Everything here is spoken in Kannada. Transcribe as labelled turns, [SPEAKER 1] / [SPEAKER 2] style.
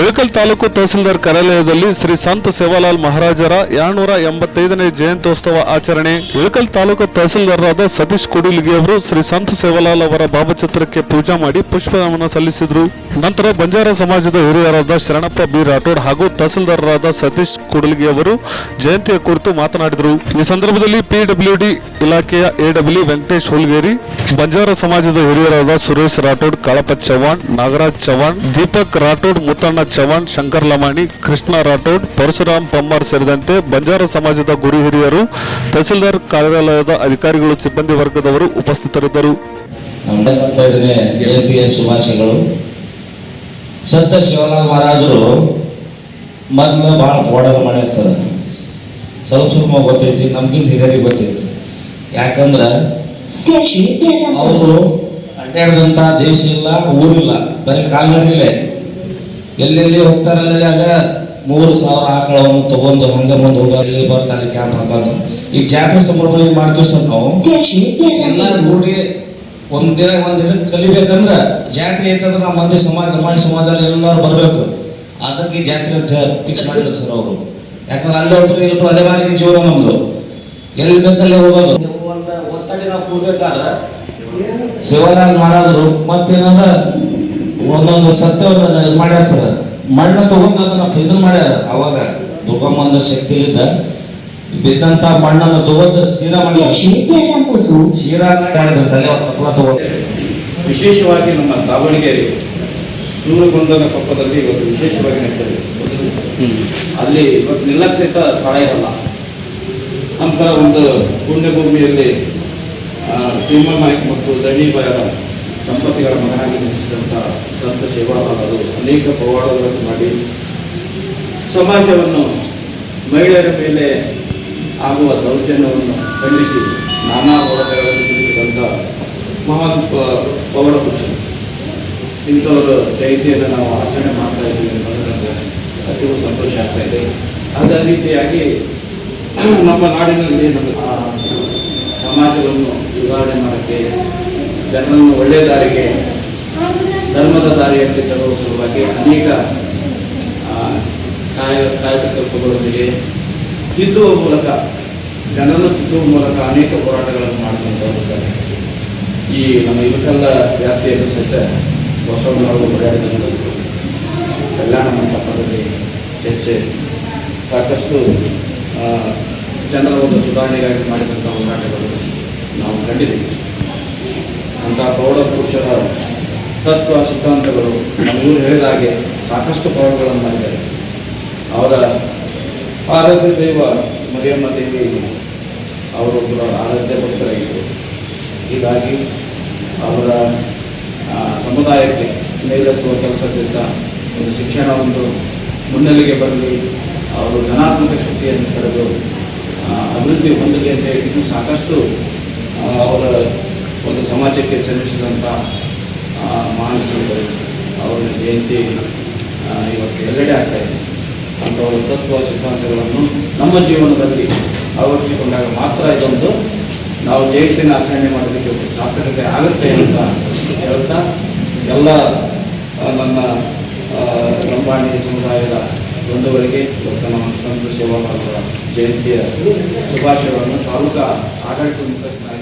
[SPEAKER 1] ಇಳಕಲ್ ತಾಲೂಕು ತಹಸೀಲ್ದಾರ್ ಕಾರ್ಯಾಲಯದಲ್ಲಿ ಶ್ರೀ ಸಂತ ಸೇವಾಲಾಲ್ ಮಹಾರಾಜರ ಎರಡ್ನೂರ ಎಂಬತ್ತೈದನೇ ಜಯಂತ್ಯೋತ್ಸವ ಆಚರಣೆ. ಇಳಕಲ್ ತಾಲೂಕು ತಹಸೀಲ್ದಾರರಾದ ಸತೀಶ್ ಕುಡಿಲ್ಗಿ ಅವರು ಶ್ರೀ ಸಂತ ಸೇವಾಲಾಲ್ ಅವರ ಭಾವಚಿತ್ರಕ್ಕೆ ಪೂಜಾ ಮಾಡಿ ಪುಷ್ಪ ನಮನ ಸಲ್ಲಿಸಿದರು. ನಂತರ ಬಂಜಾರ ಸಮಾಜದ ಹಿರಿಯರಾದ ಶರಣಪ್ಪ ಬಿ ರಾಠೋಡ್ ಹಾಗೂ ತಹಸೀಲ್ದಾರರಾದ ಸತೀಶ್ ಕುಡಲ್ಗಿ ಅವರು ಜಯಂತಿಯ ಕುರಿತು ಮಾತನಾಡಿದರು. ಈ ಸಂದರ್ಭದಲ್ಲಿ ಪಿಡಬ್ಲ್ಯೂಡಿ ಇಲಾಖೆಯ ಎಡಬ್ಲ್ಯೂ ವೆಂಕಟೇಶ್ ಹುಲ್ಗೇರಿ, ಬಂಜಾರ ಸಮಾಜದ ಹಿರಿಯರಾದ ಸುರೇಶ್ ರಾಠೋಡ್ ಕಾಳಪ್ಪ ಚವ್ಹಾಣ್, ನಾಗರಾಜ್ ಚವ್ಹಾಣ್, ದೀಪಕ್ ರಾಠೋಡ್, ಮುತ್ತಣ್ಣ ಚವ್ಹಾಣ್ ಶಂಕರ್ ಲಮಾಣಿ ಕೃಷ್ಣ ರಾಠೋಡ್ ಪರಶುರಾಮ್ ಪಮ್ಮಾರ್ ಸೇರಿದಂತೆ ಬಂಜಾರ ಸಮಾಜದ ಗುರು ಹಿರಿಯರು ತಹಸೀಲ್ದಾರ್ ಕಾರ್ಯಾಲಯದ ಅಧಿಕಾರಿಗಳು ಸಿಬ್ಬಂದಿ ವರ್ಗದವರು ಉಪಸ್ಥಿತರಿದ್ದರು.
[SPEAKER 2] ಜಯಂತಿಯ ಶುಭಾಶಯಗಳು. ಸಂತ ಶಿವಲಾಲ್ ಮಹಾರಾಜರು ಮೊದಲು ಭಾಳ ಓಡಾಟ ಮಾಡ್ಯಾರ ಸರ್. ಸ್ವಲ್ಪ ಸ್ವಲ್ಪ ಗೊತ್ತೈತಿ ನಮ್ಗಿಂತ ಹಿರಿಯರಿಗೆ ಗೊತ್ತೈತಿ. ಯಾಕಂದ್ರೆ ಅವರು ಅಡ್ಡಾಡಿದಂಥ ದೇಶ ಇಲ್ಲ ಊರಿಲ್ಲ ಬರೀ ಕಾಲ್ನಡಿಲೇ ಎಲ್ಲೆಲ್ಲಿ ಹೋಗ್ತಾರಲ್ಲ ಆಗ ಮೂರು ಸಾವಿರ ಆಕಳವನ್ನು ತಗೊಂಡು ಹಂಗ ಮುಂದೆ ಹೋಗಿ ಬರ್ತಾರೆ ಕ್ಯಾಂಪ್ ಹಾಕೋದು ಈ ಜಾತ್ರೆ ಸಂಭ್ರಮ ಏನ್ ಮಾಡ್ತೀವಿ ಸರ್ ನಾವು? ಎಲ್ಲ ನೋಡಿ ಒಂದಿನ ಒಂದಿನ ಒಂದ್ ದಿನ ಕಲಿಬೇಕಂದ್ರ ಜಾತ್ರೆ ಐತಂದ್ರೆ ನಮ್ಮ ಮಂದಿ ಸಮಾಜ ಮಾಡಿ ಸಮಾಜದಲ್ಲಿ ಎಲ್ಲರೂ ಬರಬೇಕು. ಅದಕ್ಕೆ ಈ ಜಾತ್ರೆ ಅಂತ ಫಿಕ್ಸ್ ಮಾಡಿದ್ರು ಸರ್ ಅವರು. ಯಾಕಂದ್ರೆ ಅಲ್ಲೇ ಒಬ್ರು ಇಲ್ಲೊಬ್ರು ಅದೇ ಮಾರಿಗೆ ಜೀವನ ನಮ್ದು. ಎಲ್ಲಿ ಬೇಕಲ್ಲೇ ಹೋಗೋದು. ಒತ್ತಡಿ ನಾವು ಕೂಡ್ಬೇಕಾದ್ರೆ ಶಿವಲಾಲ್ ಮಹಾರಾಜರು ಮತ್ತೇನಂದ್ರ ಒಂದೊಂದು ಸತ್ಯವನ್ನು ಇದು ಮಾಡ್ಯಾರ ಸರ್. ಮಣ್ಣು ತಗೊಂಡು ಅದನ್ನ ಇದನ್ನ ಮಾಡ್ಯಾರ. ಅವಾಗ ದುರ್ಗಮ್ಮನ ಶಕ್ತಿಲಿದ್ದ ಬಿದ್ದಂತ ಮಣ್ಣನ್ನು ತಗೊಂಡು ಸ್ಥಿರ ಮಾಡ್ಯಾರ. ಶೀರಾ ತಗೊಂಡು
[SPEAKER 3] ವಿಶೇಷವಾಗಿ ನಮ್ಮ ದಾವಣಗೆರೆ ಸೂರಗೊಂಡನ ಪಕ್ಕದಲ್ಲಿ ಇವತ್ತು ವಿಶೇಷವಾಗಿ ನಡೀತದೆ. ಅಲ್ಲಿ ಇವತ್ತು ನಿರ್ಲಕ್ಷಿತ ಸ್ಥಳ ಇರಲ್ಲ. ಅಂತ ಒಂದು ಪುಣ್ಯಭೂಮಿಯಲ್ಲಿ ಆ, ತಿಮ್ಮಣ್ಣ ನಾಯ್ಕ ಮತ್ತು ದಣಿಬಾಯರ ದಂಪತಿಗಳ ಮಗನಾಗಿ ನಿಲ್ಲಿಸಿದಂಥ ಸಂತ ಸೇವಾಲಾಲರು ಅನೇಕ ಪವಾಡಗಳನ್ನು ಮಾಡಿ ಸಮಾಜವನ್ನು ಮಹಿಳೆಯರ ಮೇಲೆ ಆಗುವ ದೌರ್ಜನ್ಯವನ್ನು ಖಂಡಿಸಿ ನಾನಾ ಹೋರಾಟಗಳನ್ನು ಕುರಿತಂಥ ಮಹಾನ್ ಪವಾಡ ಪುರುಷರು. ಇಂಥವರ ಜಯಂತಿಯನ್ನು ನಾವು ಆಚರಣೆ ಮಾಡ್ತಾ ಇದ್ದೀವಿ ಅನ್ನೋದು ಅತೀವ ಸಂತೋಷ ಆಗ್ತಾ ಇದೆ. ಅದೇ ರೀತಿಯಾಗಿ ನಮ್ಮ ನಾಡಿನಲ್ಲಿ ನಮ್ಮ ಸಮಾಜವನ್ನು ಸುಧಾರಣೆ ಮಾಡೋಕ್ಕೆ ಜನರನ್ನು ಒಳ್ಳೆಯ ದಾರಿಗೆ, ಧರ್ಮದ ದಾರಿಯಲ್ಲಿ ತರುವ ಸಲುವಾಗಿ ಅನೇಕ ಕಾಯ, ಕಾಯಕಲ್ಪಗಳೊಂದಿಗೆ ತಿದ್ದುವ ಮೂಲಕ, ಜನರನ್ನು ತಿದ್ದುವ ಮೂಲಕ ಅನೇಕ ಹೋರಾಟಗಳನ್ನು ಮಾಡ್ಕೊಂಡು ಈ ನಮ್ಮ ಇಲಕಲ್ಲ ವ್ಯಾಪ್ತಿಯನ್ನು ಸಹಿತ ಬಸವಣ್ಣವರು ಓಡಾಡಿದಂಥದ್ದು ಕಲ್ಯಾಣ ಮಂಟಪದಲ್ಲಿ ಚರ್ಚೆ, ಸಾಕಷ್ಟು ಜನರ ಒಂದು ಸುಧಾರಣೆಗಾಗಿ ಮಾಡಿದಂಥ ಹೋರಾಟಗಳು ನಾವು ಕಂಡಿದ್ದೀವಿ. ಅಂಥ ಪ್ರೌಢ ಪುರುಷರ ತತ್ವ, ಸಿದ್ಧಾಂತಗಳು ನಮಗೂ ಹೇಳಿದ ಹಾಗೆ ಸಾಕಷ್ಟು ಪ್ರಯೋಗಗಳನ್ನು ಮಾಡಿದ್ದಾರೆ. ಅವರ ಆರಾಧ್ಯ ದೈವ ಮರಿಯಮ್ಮ ದೇವಿ ಅವರೊಬ್ಬರ ಆರಾಧ್ಯ ಭಕ್ತರಾಗಿದ್ದರು. ಹೀಗಾಗಿ ಅವರ ಸಮುದಾಯಕ್ಕೆ ಮೇಲೆತ್ತುವ ಕೆಲಸದಿಂದ ಒಂದು ಶಿಕ್ಷಣ ಒಂದು ಮುನ್ನೆಲೆಗೆ ಬರಲಿ, ಅವರು ಧನಾತ್ಮಕ ಶಕ್ತಿಯನ್ನು ಪಡೆದು ಅಭಿವೃದ್ಧಿ ಹೊಂದಲಿ ಅಂತ ಹೇಳಿ ಸಾಕಷ್ಟು ಅವರ ಒಂದು ಸಮಾಜಕ್ಕೆ ಸಲ್ಲಿಸಿದಂಥ ಆ, ಮಹಾನ್ ಸಂತರು ಅವರ ಜಯಂತಿ ಇವತ್ತು ಎಲ್ಲೆಡೆ ಇದೆ. ಅಂಥವರ ತತ್ವ ಸಿದ್ಧಾಂತಗಳನ್ನು ನಮ್ಮ ಜೀವನದಲ್ಲಿ ಅಳವಡಿಸಿಕೊಂಡಾಗ ಮಾತ್ರ ಇದೊಂದು ನಾವು ಜಯಂತಿನ ಆಚರಣೆ ಮಾಡೋದಕ್ಕೆ ಒಂದು ಸಾರ್ಥಕತೆ ಆಗುತ್ತೆ ಅಂತ ಹೇಳ್ತಾ ಎಲ್ಲ ನನ್ನ ಲಂಬಾಣಿ ಸಮುದಾಯದ ಬಂಧುಗಳಿಗೆ ಇವತ್ತು ನಮ್ಮ ಸಂತ ಸೇವಾಲಾಲರ ಜಯಂತಿಯ ಶುಭಾಶಯಗಳನ್ನು ತಾಲೂಕಾ ಆಡಳಿತ ಮುಖ್ಯಸ್ಥನಾಗಿ